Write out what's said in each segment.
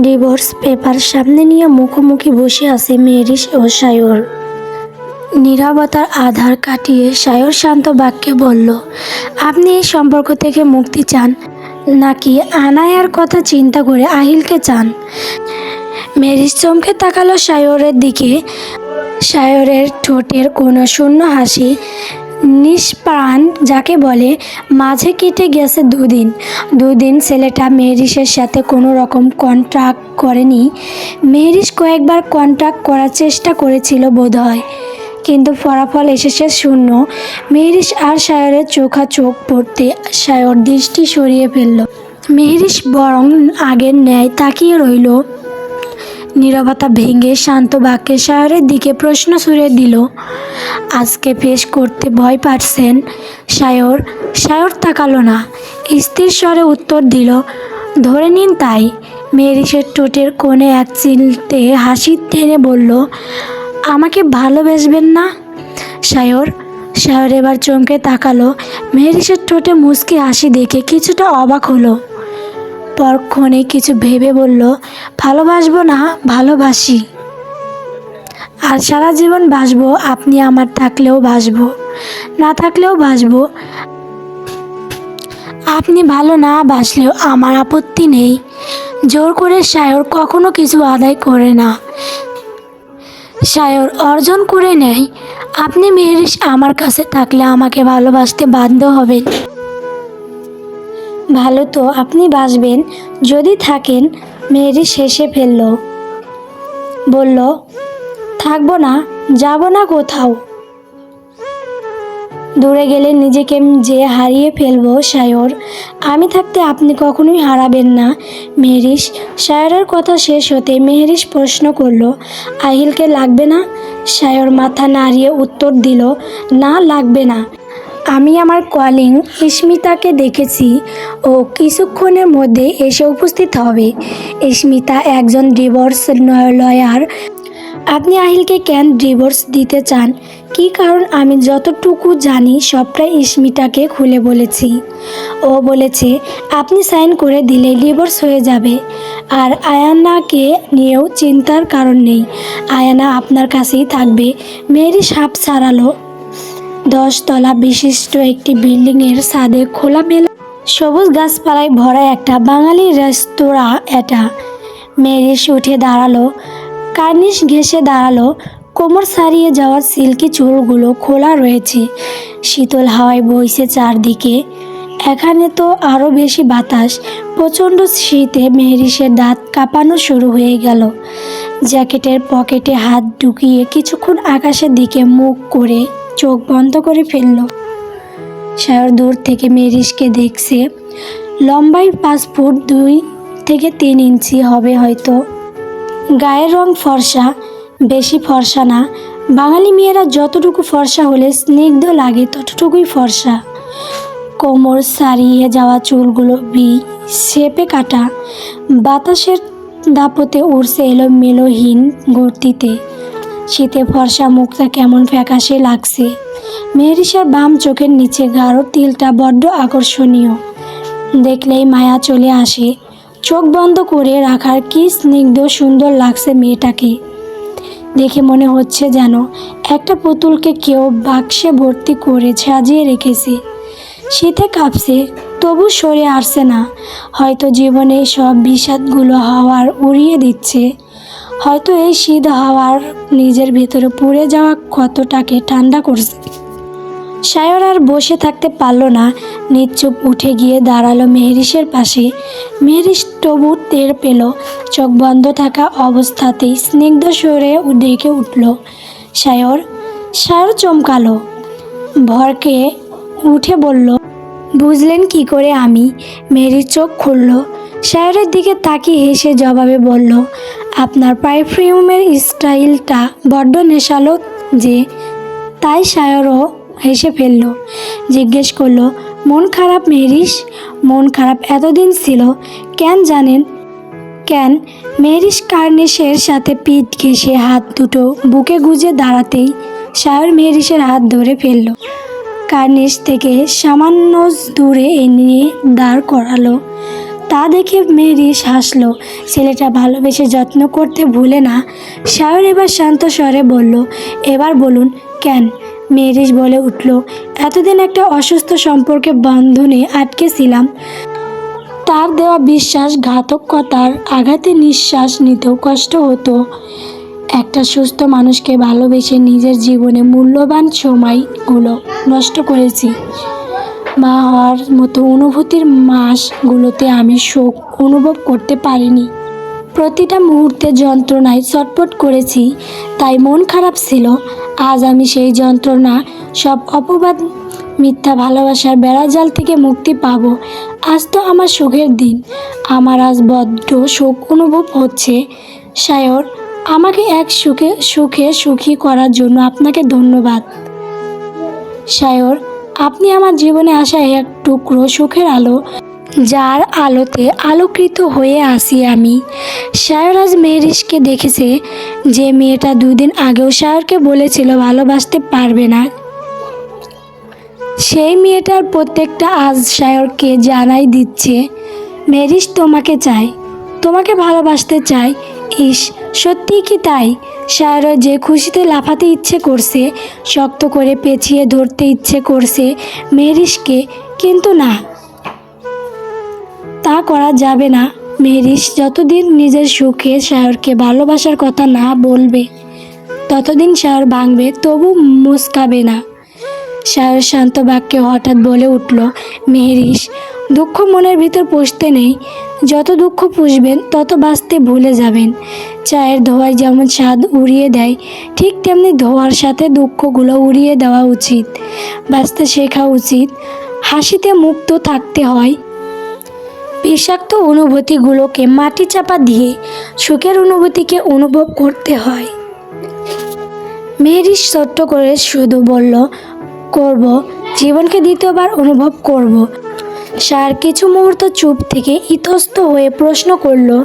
Divorce paper সামনে নিয়ে মুখোমুখি বসে আছে মেরিস ও সায়র নীরবতার আধার কাটিয়ে সায়র শান্ত বাক্যে বলল, আপনি এই সম্পর্ক থেকে মুক্তি চান, নাকি আনায়ার কথা চিন্তা করে আহিলকে চান? মেরিস চমকে তাকালো সায়রের দিকে। সায়রের ঠোঁটের কোনো শূন্য হাসি নিষ্প্রাণ যাকে বলে, মাঝে কেটে গেছে দুদিন। দুদিন ছেলেটা মেহরিসের সাথে কোনো রকম কন্ট্রাক্ট করেনি। মেহরিস কয়েকবার কন্ট্রাক্ট করার চেষ্টা করেছিল বোধহয়, কিন্তু ফলাফল এসেছে শূন্য। মেহরিস আর সায়রের চোখা চোখ পড়তে, সায়র দৃষ্টি সরিয়ে ফেলল। মেহরিস বরং আগের ন্যায় তাকিয়ে রইল। নীরবতা ভেঙে শান্ত বাক্যে সায়রের দিকে প্রশ্ন ছুড়ে দিল। আজকে পেশ করতে ভয় পাচ্ছেন সায়র। সায়র তাকালো না। স্থির স্বরে উত্তর দিল, ধরে নিন তাই। মেরিসের টোটের কোণে এক চিলতে হাসি টেনে বলল, আমাকে ভালোবাসবেন না? সায়র। সায়র এবার চমকে তাকালো। মেহরিসের ঠোঁটে মুচকি হাসি দেখে কিছুটা অবাক হলো। পরক্ষণে কিছু ভেবে বলল, ভালোবাসবো না, ভালোবাসি। আর সারা জীবন বাসবো, আপনি আমার থাকলেও বাসবো। না থাকলেও বাসবো। আপনি ভালো না বাসলেও আমার আপত্তি নেই। জোর করে সায়র কখনো কিছু আদায় করে না। সায়র অর্জন করে নেয়। আপনি মেহরিস আমার কাছে থাকলে আমাকে ভালোবাসতে বাধ্য হবেন। ভালো তো আপনি বাসবেন যদি থাকেন মেয়েরি শেষে ফেলল। বলল, থাকব না, যাব না কোথাও। দূরে গেলে নিজেকে যে হারিয়ে ফেলব, সায়র, আমি থাকতে আপনি কখনোই হারাবেন না। মেহরিস সায়রের কথা শেষ হতে মেহরিস প্রশ্ন করল, আহিলকে লাগবে না? সায়র মাথা নাড়িয়ে উত্তর দিল, না, লাগবে না। আমি আমার কলিং ইস্মিতাকে দেখেছি ও কিছুক্ষণের মধ্যে এসে উপস্থিত হবে। ইস্মিতা একজন ডিভোর্স লয়ার আপনি আহিলকে কেন ডিভোর্স দিতে চান? কী কারণ আমি যতটুকু জানি সবটাই ইস্মিতাকে খুলে বলেছি। ও বলেছে, আপনি সাইন করে দিলে ডিভোর্স হয়ে যাবে। আর আয়ানাকে নিয়েও চিন্তার কারণ নেই। আয়ানা আপনার কাছেই থাকবে। মেয়েরই সাপ ছাড়ালো দশতলা বিশিষ্ট একটি বিল্ডিং বিল্ডিংয়ের ছাদে খোলামেলা সবুজ গাছপালায় ভরা একটা বাঙালি রেস্তোরাঁ এটা। মেরিস উঠে দাঁড়াল, কার্নিশ ঘেসে দাঁড়াল, কোমর সারিয়ে যাওয়া সিল্কি চুলগুলো খোলা রয়েছে। শীতল হাওয়ায় বইছে চারদিকে। এখানে তো আরও বেশি বাতাস। প্রচণ্ড শীতে মেহরিসের দাঁত কাঁপানো শুরু হয়ে গেল। জ্যাকেটের পকেটে হাত ঢুকিয়ে কিছুক্ষণ আকাশের দিকে মুখ করে চোখ বন্ধ করে ফেলল। সায়র দূর থেকে মেরিসকে দেখছে। লম্বাই পাঁচ ফুট দুই থেকে তিন ইঞ্চি হবে হয়তো। গায়ের রং ফর্সা, বেশি ফর্সা না। বাঙালি মেয়েরা যতটুকু ফর্সা হলে স্নিগ্ধ লাগে ততটুকুই ফর্সা। কোমর সারিয়ে যাওয়া চুলগুলো বি শেপে কাটা। বাতাসের দাপতে উড়ছে এলো মেলোহীন গতিতে শীতে ফর্সা মুখটা কেমন ফ্যাকাশে লাগছে। মেহরিসার বাম চোখের নিচে গাঢ় তিলটা বড্ড আকর্ষণীয়। দেখলেই মায়া চলে আসে। চোখ বন্ধ করে রাখার কি স্নিগ্ধ সুন্দর লাগছে মেয়েটাকে। দেখে মনে হচ্ছে যেন একটা পুতুলকে কেউ বাক্সে ভর্তি করে সাজিয়ে রেখেছে। শীতে কাঁপছে, তবু সরে আসছে না। হয়তো জীবনে সব বিষাদগুলো হাওয়ার উড়িয়ে দিচ্ছে। হয়তো এই শীত হাওয়ার নিজের ভেতরে পুড়ে যাওয়া ক্ষতটাকে ঠান্ডা করছে। সায়র আর বসে থাকতে পারল না। নিশ্চুপ উঠে গিয়ে দাঁড়াল মেহরিসের পাশে। মেহরিস তবু টের পেল। চোখ বন্ধ থাকা অবস্থাতেই স্নিগ্ধ সরে ডেকে উঠল, সায়র সায়র চমকালো। ভরকে উঠে বলল, বুঝলেন কি করে আমি? মেরির চোখ খুলল। সায়রের দিকে তাকিয়ে হেসে জবাবে বলল, আপনার পারফিউমের স্টাইলটা বড্ড নেশালো যে। তাই শায়রও হেসে ফেলল, জিজ্ঞেস করল, মন খারাপ মেরিস মন খারাপ এতদিন ছিল, কেন জানেন? কেন? মেরিস কার্নিশের সাথে পিঠ ঘেঁষে হাত দুটো বুকে গুজে দাঁড়াতেই শায়র মেরিসের হাত ধরে ফেলল। কার্নিশ থেকে সামান্য দূরে এনে দাঁড় করালো। তা দেখে মেরিস হাসলো। ছেলেটা ভালোবেসে যত্ন করতে ভুলে না। সায়র এবার শান্ত স্বরে বলল, এবার বলুন, কেন? মেরিস বলে উঠল, এতদিন একটা অসুস্থ সম্পর্কে বন্ধনে আটকে ছিলাম তার দেওয়া বিশ্বাসঘাতকতার আঘাতে নিঃশ্বাস নিতেও কষ্ট হতো। একটা সুস্থ মানুষকে ভালোবেসে নিজের জীবনে মূল্যবান সময়গুলো নষ্ট করেছি। মা হওয়ার মতো অনুভূতির মাসগুলোতে আমি শোক অনুভব করতে পারিনি। প্রতিটা মুহূর্তে যন্ত্রণায় চটপট করেছি, তাই মন খারাপ ছিল। আজ আমি সেই যন্ত্রণা, সব অপবাদ, মিথ্যা ভালোবাসার বেড়াজাল থেকে মুক্তি পাবো। আজ তো আমার সুখের দিন। আমার আজ বড্ড সুখ অনুভব হচ্ছে। সায়র, আমাকে এক সুখে সুখে সুখী করার জন্য আপনাকে ধন্যবাদ। সায়র আপনি আমার জীবনে আসা এক টুকরো সুখের আলো, যার আলোতে আলোকৃত হয়ে আসি আমি। সায়র আজ মেয়েরিসকে দেখেছে যে মেয়েটা দুদিন আগেও সায়রকে বলেছিল ভালোবাসতে পারবে না। সেই মেয়েটার প্রত্যেকটা আজ সায়রকে জানাই দিচ্ছে মেরিস তোমাকে চাই, তোমাকে ভালোবাসতে চাই ইস সত্যি কি তাই? সায়রের যে খুশিতে লাফাতে ইচ্ছে করছে, শক্ত করে পেঁচিয়ে ধরতে ইচ্ছে করছে মেরিসকে কিন্তু না। তা করা যাবে না। মেরিস যতদিন নিজের সুখে সায়রকে ভালোবাসার কথা না বলবে, ততদিন সায়র ভাঙবে, তবু মুস্কাবে না। সায়র শান্ত বাক্যে হঠাৎ বলে উঠল মেহরিস দুঃখ মনের ভিতর পুষতে নেই। যত দুঃখ পুষবেন, তত বাঁচতে ভুলে যাবেন। চায়ের ধোয়ায় যেমন স্বাদ উড়িয়ে দেয়, ঠিক তেমনি ধোয়ার সাথে দুঃখগুলো উড়িয়ে দেওয়া উচিত। বাঁচতে শেখা উচিত। হাসিতে মুক্ত থাকতে হয়। বিষাক্ত অনুভূতিগুলোকে মাটি চাপা দিয়ে সুখের অনুভূতিকে অনুভব করতে হয়। মেহরিস ছোট্ট করে শুধু বলল, করব। জীবনকে দ্বিতীয়বার অনুভব করব। সার কিছু মুহূর্ত চুপ থেকে ইতস্ত হয়ে প্রশ্ন করল,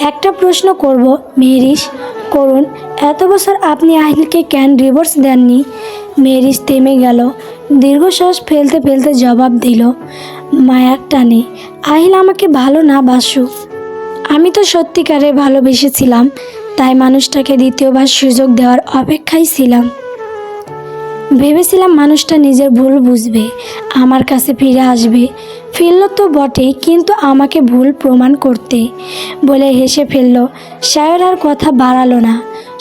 একটা প্রশ্ন করব, মেহরিস। করুন, এত বছর আপনি আহিলকে কেন ডিভোর্স দেননি? মেহরিস থেমে গেল। দীর্ঘশ্বাস ফেলতে ফেলতে জবাব দিল মায়ার টানে। আহিল আমাকে ভালো না বাসুক। আমি তো সত্যিকারে ভালোবেসেছিলাম, তাই মানুষটাকে দ্বিতীয়বার সুযোগ দেওয়ার অপেক্ষায় ছিলাম। ভেবেছিলাম মানুষটা নিজের ভুল বুঝবে, আমার কাছে ফিরে আসবে। ফিরল তো বটেই, কিন্তু আমাকে ভুল প্রমাণ করতে। বলে হেসে ফেলল, সায়র আর কথা বাড়ালো না,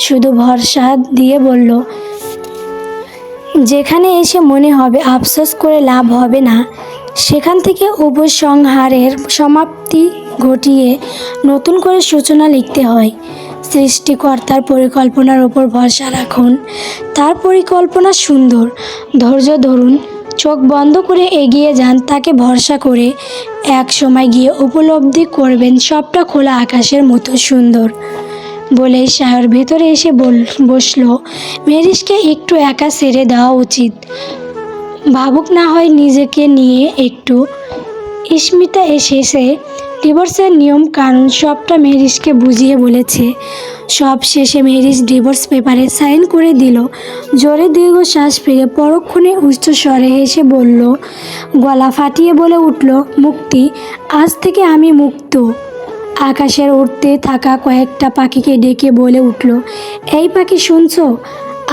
শুধু ভরসা দিয়ে বলল, যেখানে এসে মনে হবে আফসোস করে লাভ হবে না, সেখান থেকে উপসংহারের সমাপ্তি ঘটিয়ে নতুন করে সূচনা লিখতে হয়। সৃষ্টিকর্তার পরিকল্পনার ওপর ভরসা রাখুন। তার পরিকল্পনা সুন্দর। ধৈর্য ধরুন। চোখ বন্ধ করে এগিয়ে যান। তাকে ভরসা করে এক সময় গিয়ে উপলব্ধি করবেন, সবটা খোলা আকাশের মতো সুন্দর বলে সায়র ভেতরে এসে বসল। মেরিসকে একটু একা সেরে দেওয়া উচিত। ভাবুক না হয় নিজেকে নিয়ে একটু। স্মিতা এসেছে। ডিভোর্সের নিয়ম কানুন সবটা মেরিসকে বুঝিয়ে বলেছে। সব শেষে মেরিস ডিভোর্স পেপারে সাইন করে দিল। জোরে দীর্ঘ শ্বাস ফিরে পরক্ষণে উচ্চ স্বরে হেসে বলল, গলা ফাটিয়ে বলে উঠল, মুক্তি, আজ থেকে আমি মুক্ত। আকাশের উড়তে থাকা কয়েকটা পাখিকে ডেকে বলে উঠল, এই পাখি শুনছো?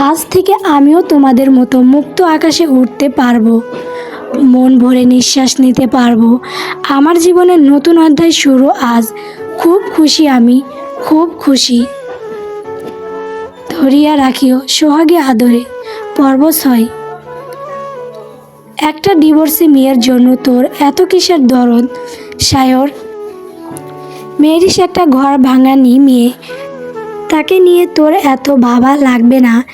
আজ থেকে আমিও তোমাদের মতো মুক্ত আকাশে উঠতে পারব। মন ভরে নিঃশ্বাস নিতে পারব। আমার জীবনের নতুন অধ্যায় শুরু। আজ খুব খুশি আমি, খুব খুশি। ধরিয়া রাখিও সোহাগে আদরে, পর্ব ছয়। একটা ডিভোর্সি মেয়ের জন্য তোর এত কিসের দরদ, সায়র? মেয়েরিস একটা ঘর ভাঙানি মেয়ে। তাকে নিয়ে তোর এত ভাবা লাগবে না।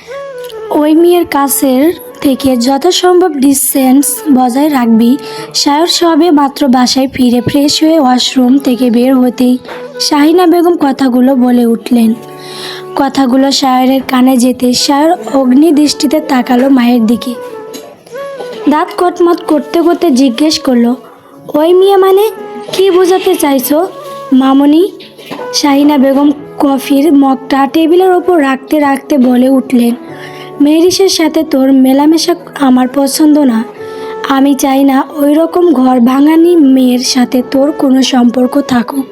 ওই মেয়ের কাছের থেকে যত সম্ভব ডিসটেন্স বজায় রাখবি। সায়র সবে মাত্র বাসায় ফিরে ফ্রেশ হয়ে ওয়াশরুম থেকে বের হতেই শাহিনা বেগম কথাগুলো বলে উঠলেন। কথাগুলো সায়রের কানে যেতে সায়র অগ্নি দৃষ্টিতে তাকালো মায়ের দিকে। দাঁত কটমট করতে করতে জিজ্ঞেস করল, ওই মিয়া মানে কি বোঝাতে চাইছো? মামনি, শাহিনা বেগম কফির মগটা টেবিলের ওপর রাখতে রাখতে বলে উঠলেন। মেহরিসের সাথে তোর মেলামেশা আমার পছন্দ না। আমি চাই না ওই রকম ঘর ভাঙানি মেয়ের সাথে তোর কোনো সম্পর্ক থাকুক।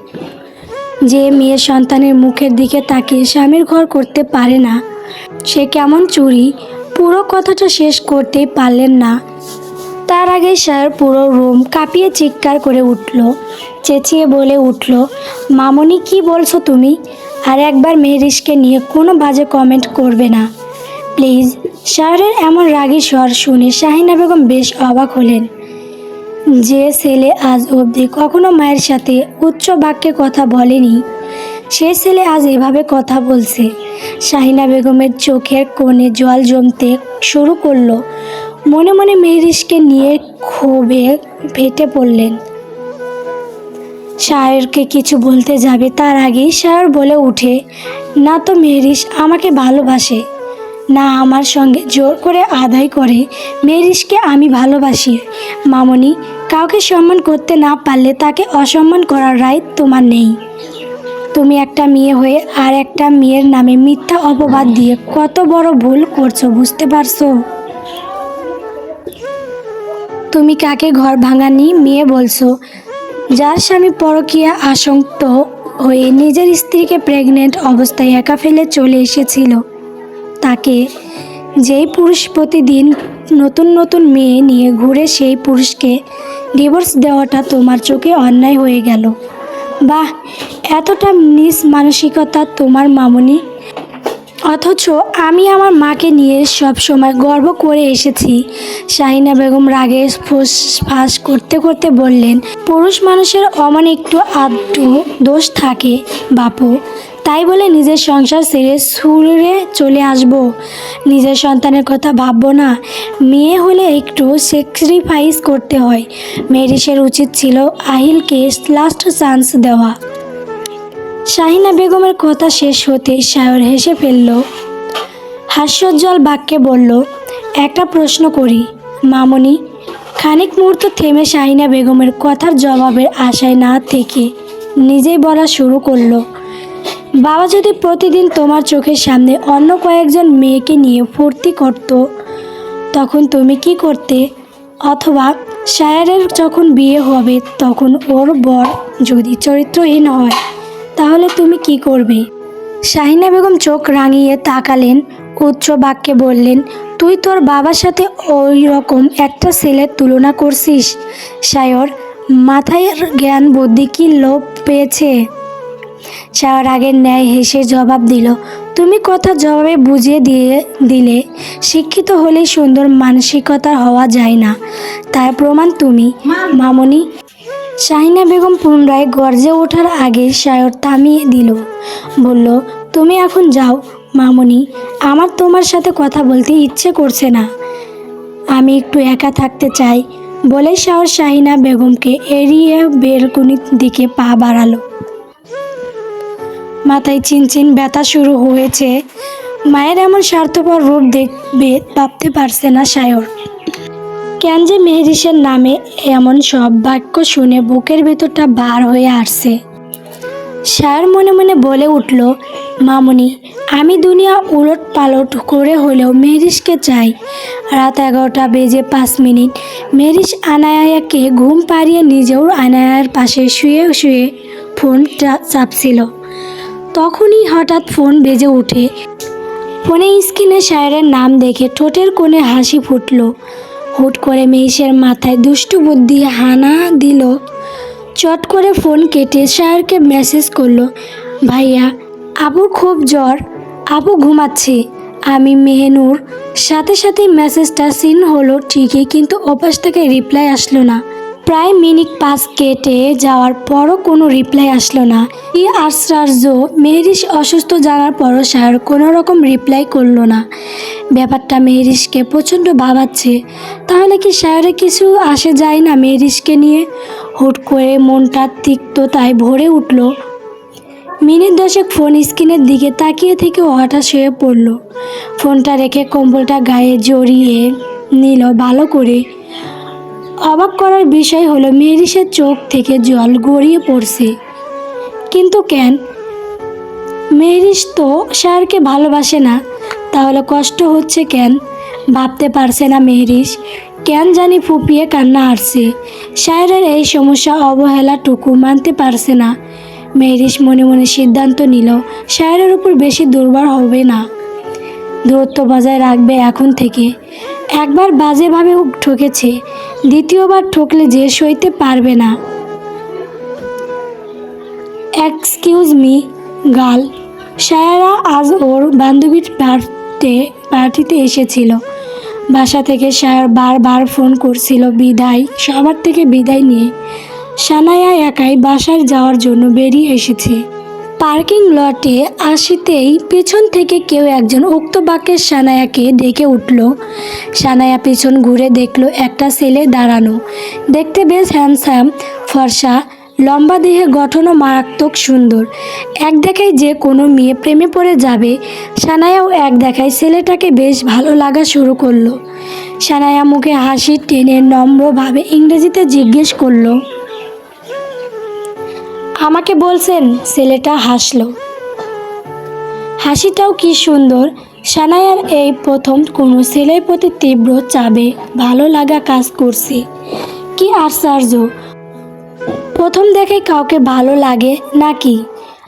যে মেয়ে সন্তানের মুখের দিকে তাকিয়ে স্বামীর ঘর করতে পারে না, সে কেমন চুরি, পুরো কথাটা শেষ করতেই পারলেন না। তার আগে স্যার পুরো রুম কাঁপিয়ে চিৎকার করে উঠল, চেঁচিয়ে বলে উঠল, মামনি, কি বলছো তুমি? আর একবার মেহরিশকে নিয়ে কোনো বাজে কমেন্ট করবে না। প্লিজ শাহরের এমন রাগী স্বর শুনে শাহিনা বেগম বেশ অবাক হলেন। যে ছেলে আজ অবধি কখনো মায়ের সাথে উচ্চ বাক্যে কথা বলেনি, সে ছেলে আজ এভাবে কথা বলছে। শাহিনা বেগমের চোখের কোণে জল জমতে শুরু করল। মনে মনে মেহরিশকে নিয়ে ক্ষোভে ফেটে পড়লেন। শায়রকে কিছু বলতে যাবে তার আগেই শায়র বলে উঠে না তো মেহরিশ, আমাকে ভালোবাসে। না আমার সঙ্গে জোর করে আদায় করে। মেরিসকে আমি ভালোবাসি। মামনি, কাউকে সম্মান করতে না পারলে তাকে অসম্মান করার রায় তোমার নেই। তুমি একটা মেয়ে হয়ে আর একটা মেয়ের নামে মিথ্যা অপবাদ দিয়ে কত বড় ভুল করছ, বুঝতে পারছ? তুমি কাকে ঘর ভাঙানি মেয়ে বলছো? যার স্বামী পরকীয়া আশঙ্ক হয়ে নিজের স্ত্রীকে প্রেগনেন্ট অবস্থায় একা ফেলে চলে এসেছিল। তাকে যেই পুরুষ প্রতিদিন নতুন নতুন মেয়ে নিয়ে ঘুরে সেই পুরুষকে ডিভোর্স দেওয়াটা তোমার চোখে অন্যায় হয়ে গেল। বাহ, এতটা নিজ মানসিকতা তোমার মামনি। অথচ আমি আমার মাকে নিয়ে সব সময় গর্ব করে এসেছি। শাহিনা বেগম রাগে ফুস ফাঁস করতে করতে বললেন, পুরুষ মানুষের অমন একটু আধটু দোষ থাকে, বাপু। তাই বলে নিজের সংসার ছেড়ে সুরে চলে আসব। নিজের সন্তানের কথা ভাববো না। মেয়ে হলে একটু স্যাক্রিফাইস করতে হয়। মেরিসের উচিত ছিল আহিলকে লাস্ট চান্স দেওয়া। শাহিনা বেগমের কথা শেষ হতেই সায়র হেসে ফেলল। হাস্যোজ্জ্বল বাক্যে বলল, একটা প্রশ্ন করি, মামনি। খানিক মুহূর্ত থেমে শাহিনা বেগমের কথার জবাবের আশায় না থেকে নিজেই বলা শুরু করল। বাবা যদি প্রতিদিন তোমার চোখের সামনে অন্য কয়েকজন মেয়েকে নিয়ে ফুর্তি করত, তখন তুমি কি করতে? অথবা শায়ারের যখন বিয়ে হবে, তখন ওর বর যদি চরিত্রহীন হয়, তাহলে তুমি কি করবে? শাহিনা বেগম চোখ রাঙিয়ে তাকালেন, উচ্চ বাক্যে বললেন, তুই তোর বাবার সাথে ওই রকম একটা ছেলের তুলনা করছিস? সায়র মাথায় জ্ঞান বুদ্ধি কি লোপ পেয়েছে? চাওয়ার আগের ন্যায় হেসে জবাব দিল। তুমি কথা জবাবে বুঝিয়ে দিয়ে দিলে, শিক্ষিত হলেই সুন্দর মানসিকতার হওয়া যায় না। তার প্রমাণ তুমি, মামনি। শাহিনা বেগম পুনরায় গর্জে ওঠার আগে সায়র থামিয়ে দিল। বলল, তুমি এখন যাও, মামনি। আমার তোমার সাথে কথা বলতে ইচ্ছে করছে না। আমি একটু একা থাকতে চাই। বলে শাহর শাহিনা বেগমকে এড়িয়ে বেলকুনির দিকে পা বাড়ালো। মাথায় চিনচিন ব্যথা শুরু হয়েছে। মায়ের এমন স্বার্থপর রূপ দেখবে, ভাবতে পারছে না সায়র। কেন যে মেহরিসের নামে এমন সব বাক্য শুনে বুকের ভেতরটা বার হয়ে আসছে। সায়র মনে মনে বলে উঠল, মামুনি, আমি দুনিয়া উলট পালট করে হলেও মেহরিসকে চাই। রাত এগারোটা বেজে পাঁচ মিনিট। মেহরিস আনায়াকে ঘুম পাড়িয়ে নিজেও আনায়ার পাশে শুয়ে শুয়ে ফোন চাপছিল। তখনই হঠাৎ ফোন বেজে ওঠে। ফোনে স্ক্রিনে শায়রের নাম দেখে ঠোঁটের কোণে হাসি ফুটল। হুট করে মেহিসের মাথায় দুষ্টু বুদ্ধি হানা দিল। চট করে ফোন কেটে শায়রকে মেসেজ করল, ভাইয়া আবুর খুব জ্বর, আবু ঘুমাচ্ছে। আমি মেহনুর। সাথে সাথে মেসেজটা সিন হলো ঠিকই, কিন্তু অপাস থেকে রিপ্লাই আসলো না। প্রায় মিনিট পাঁচ কেটে যাওয়ার পরও কোনো রিপ্লাই আসলো না। এই আশ্চর্য মেহরিশ অসুস্থ জানার পরও স্যার কোনো রকম রিপ্লাই করল না। ব্যাপারটা মেহরিশকে প্রচণ্ড ভাবাচ্ছে। তাহলে কি স্যারে কিছু আসে যায় না মেহরিশকে নিয়ে? হুট করে মনটা তিক্ততায় ভরে উঠল। মিনিট দশেক ফোন স্ক্রিনের দিকে তাকিয়ে থেকে হঠাৎ শুয়ে পড়ল। ফোনটা রেখে কম্বলটা গায়ে জড়িয়ে নিল ভালো করে। অবাক করার বিষয় হলো, মেরিসের চোখ থেকে জল গড়িয়ে পড়ছে। কিন্তু কেন? মেরিস তো স্যারকে ভালোবাসে না। তাহলে কষ্ট হচ্ছে কেন? ভাবতে পারছে না মেহরিস কেন জানি ফুপিয়ে কান্না আসছে সায়রের এই সমস্যা অবহেলাটুকু মানতে পারছে না। মেহরিস মনে মনে সিদ্ধান্ত নিল, সায়রের উপর বেশি দুর্বল হবে না। দূরত্ব বজায় রাখবে এখন থেকে। একবার বাজেভাবে ঠকেছে। দ্বিতীয়বার ঠকলে যে সইতে পারবে না। এক্সকিউজ মি গার্ল সায়ারা আজ ওর বান্ধবীর পার্টিতে পার্টিতে এসেছিল। বাসা থেকে সায়ার বারবার ফোন করছিল বিদায়, সবার থেকে বিদায় নিয়ে। সানায়া একাই বাসায় যাওয়ার জন্য বেরিয়ে এসেছে। পার্কিং লটে আসিতেই পেছন থেকে কেউ একজন উক্ত বাক্যের সানায়াকে ডেকে উঠল। সানায়া পেছন ঘুরে দেখল একটা ছেলে দাঁড়ানো। দেখতে বেশ হ্যান্ডসাম ফর্সা, লম্বা দেহে গঠনও মারাত্মক সুন্দর। এক দেখায় যে কোনো মেয়ে প্রেমে পড়ে যাবে, সানায়াও এক দেখায় ছেলেটাকে বেশ ভালো লাগা শুরু করল। সানায়া মুখে হাসি টেনে নম্রভাবে ইংরেজিতে জিজ্ঞেস করল আমাকে বলছেন ছেলেটা হাসলো। হাসিটাও কি সুন্দর। সানায়ার এই প্রথম কোনো ছেলের প্রতি তীব্র চাবে ভালো লাগা কাজ করছে। কি আশ্চর্য। প্রথম দেখে কাউকে ভালো লাগে নাকি?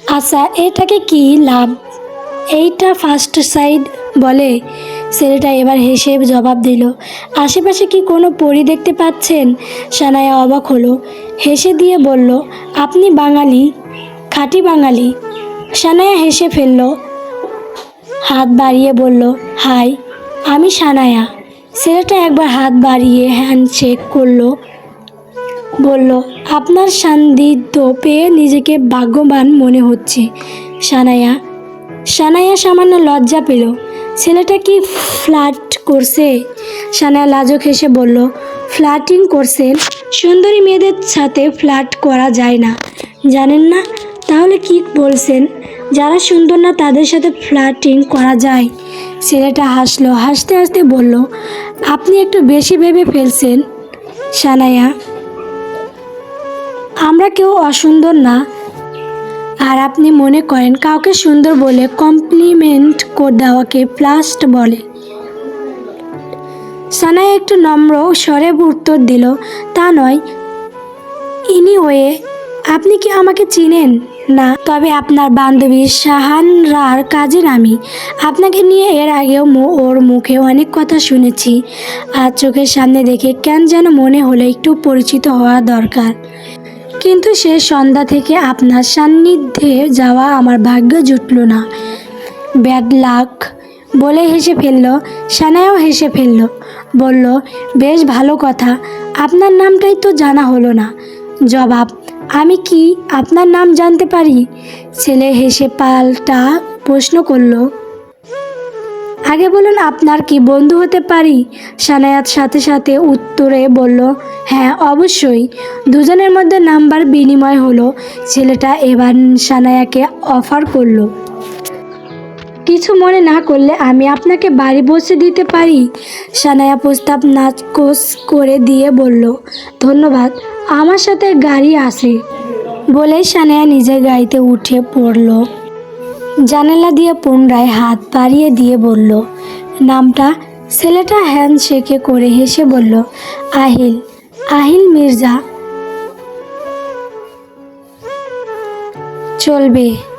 আচ্ছা এটাকে কি লাভ? এইটা ফার্স্ট সাইড বলে ছেলেটা এবার হেসে জবাব দিল, আশেপাশে কি কোনো পরি দেখতে পাচ্ছেন? সানায়া অবাক হলো, হেসে দিয়ে বলল, আপনি বাঙালি, খাঁটি বাঙালি। সানায়া হেসে ফেলল, হাত বাড়িয়ে বলল, হাই, আমি সানায়া। ছেলেটা একবার হাত বাড়িয়ে হ্যান্ডশেক করল, বলল, আপনার সান্নিধ্য পেয়ে নিজেকে ভাগ্যবান মনে হচ্ছে। সানায়া সানায়া সামান্য লজ্জা পেল ছেলেটা কি ফ্লার্ট করছে। সানায়া লাজক হেসে বলল, ফ্লার্টিং করছেন সুন্দরী মেয়েদের সাথে ফ্লার্ট করা যায় না। জানেন না? তাহলে কি বলছেন? যারা সুন্দর না, তাদের সাথে ফ্লার্টিং করা যায়। ছেলেটা হাসলো, হাসতে হাসতে বলল, আপনি একটু বেশি ভেবে ফেলছেন সানায়া আমরা কেউ অসুন্দর না আর আপনি মনে করেন কাউকে সুন্দর বলে কমপ্লিমেন্ট করে দেওয়াকে প্লাস্ট বলে। সানায় একটু নম্র স্বরে উত্তর দিল, তা নয়। ইনিওয়ে আপনি কি আমাকে চিনেন? না, তবে আপনার বান্ধবী শাহানরার কাজের আমি। আপনাকে নিয়ে এর আগেও ওর মুখে অনেক কথা শুনেছি। আর চোখের সামনে দেখে কেন যেন মনে হলো একটু পরিচিত হওয়া দরকার। কিন্তু সে সন্ধ্যা থেকে আপনার সান্নিধ্যে যাওয়া আমার ভাগ্য জুটল না। ব্যাড লাক বলে হেসে ফেলল সানায়াও হেসে ফেলল, বলল, বেশ ভালো কথা, আপনার নামটাই তো জানা হলো না। জবাব, আমি কি আপনার নাম জানতে পারি? ছেলে হেসে পাল্টা প্রশ্ন করল আগে বলুন, আপনার কি বন্ধু হতে পারি? সানায়াত সাথে সাথে উত্তরে বলল হ্যাঁ অবশ্যই। দুজনের মধ্যে নাম্বার বিনিময় হলো। ছেলেটা এবার সানায়াকে অফার করল। কিছু মনে না করলে আমি আপনাকে বাড়ি বসে দিতে পারি? সানায়া প্রস্তাব নাচকোস করে দিয়ে বলল, ধন্যবাদ, আমার সাথে গাড়ি আসে বলে সানায়া নিজের গাড়িতে উঠে পড়ল। জানালা দিয়ে পুনরায় হাত বাড়িয়ে দিয়ে বলল, নামটা ছেলেটা হ্যান্ডশেকে করে হেসে বলল, আহিল আহিল মির্জা। চলবে।